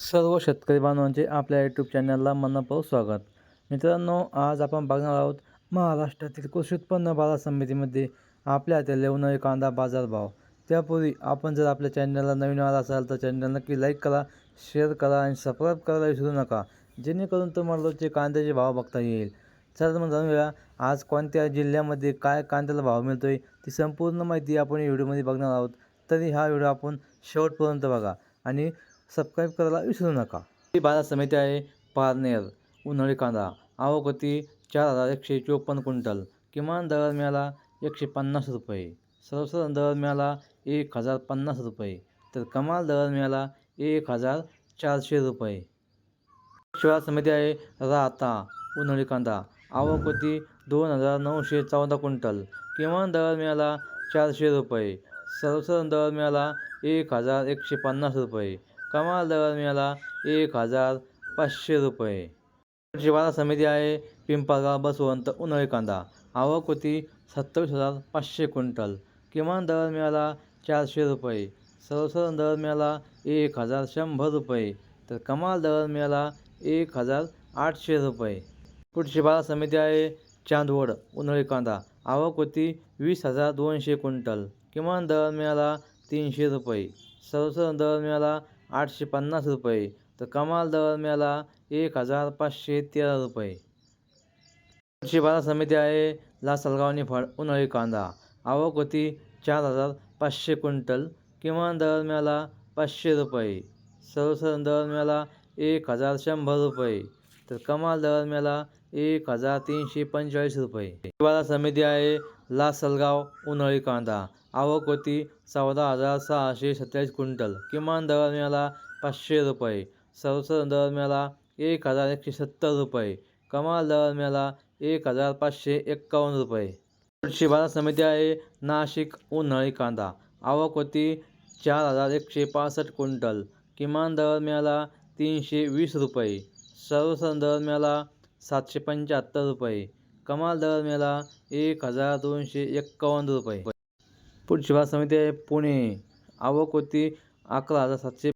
सर्व शेतकरी बांधवांचे आपल्या यूट्यूब चॅनलला मनपूर्वक स्वागत. मित्रांनो आज आपण बघणार आहोत महाराष्ट्रातील कृषी उत्पन्न बाजार समितीमध्ये आपल्या हाती उन्हाळी कांदा बाजारभाव त्यापूर्वी आपण जर आपल्या चॅनलला नवीन आला असाल तर चॅनल नक्की लाईक करा शेअर करा आणि सबस्क्राईब करायला विसरू नका जेणेकरून तुम्हाला रोजचे कांद्याचे भाव बघता येईल. चला तर मग जाणूया आज कोणत्या जिल्ह्यामध्ये काय कांद्याला भाव मिळतो आहे ती संपूर्ण माहिती आपण या व्हिडिओमध्ये बघणार आहोत. तरी हा व्हिडिओ आपण शेवटपर्यंत बघा आणि सबस्क्राईब करायला विसरू नका. ही बाजार समिती आहे पारनेर उन्हाळी कांदा. आवक होती चार हजार एकशे चोपन्न क्विंटल. किमान दर मिळाला एकशे पन्नास रुपये. सर्वसाधारण दर मिळाला एक हजार पन्नास रुपये. तर कमाल दर मिळाला एक हजार चारशे रुपये. शिवार समिती आहे राहता उन्हाळी कांदा. आवक होती दोन हजार नऊशे चौदा क्विंटल. किमान दर मिळाला चारशे रुपये. सर्वसाधारण दर मिळाला एक हजार एकशे पन्नास रुपये. कमाल दर मिळाला एक हजार पाचशे रुपये. शिवारा समिती आहे पिंपळगाव बसवंत उन्हाळी कांदा आवक होती सत्तावीस हजार पाचशे क्विंटल. किमान दर मिळाला चारशे रुपये. सर्वसाधारण दर मिळाला एक हजार शंभर रुपये. तर कमाल दर मिळाला एक हजार आठशे रुपये. पुढची बाजार समिती आहे चांदवड उन्हाळी कांदा आवक होती वीस हजार दोनशे क्विंटल. किमान दर मिळाला तीनशे रुपये. सर्वसाधारण दर मिळाला आठशे पन्नास रुपये. तर कमाल दरम्याला मिळाला एक हजार पाचशे तेरा रुपये. पुढची बारा समिती आहे लासलगाव फळ उन्हाळी कांदा. आवक होती चार हजार पाचशे क्विंटल. किमान दर मिळाला पाचशे रुपये. सर्वसाधारण दर मिळाला एक हजार शंभर रुपये. तर कमाल दर मिळाला एक हजार तीनशे पंचेचाळीस रुपये. बारा समिती आहे लासलगाव उन्हाळी कांदा. आवक होती चौदा हजार सहाशे सत्तावीस क्विंटल. किमान दर मिळाला पाचशे रुपये. सर्वसाधारण दर मिळाला एक हजार एकशे सत्तर रुपये. कमाल दर मिळाला एक हजार पाचशे एक्कावन्न रुपये. पुढची बाजार समिती आहे नाशिक उन्हाळी कांदा. आवक होती चार हजार एकशे पासष्ट क्विंटल. किमान दर मिळाला तीनशे वीस रुपये. सर्वसाधारण दर मिळाला सातशे पंच्याहत्तर रुपये. कमाल दर मिळाला एक हजार दोनशे एक्कावन्न रुपये. पुढची बाजार समिती आहे पुणे. आवक होती अकरा हजार सातशे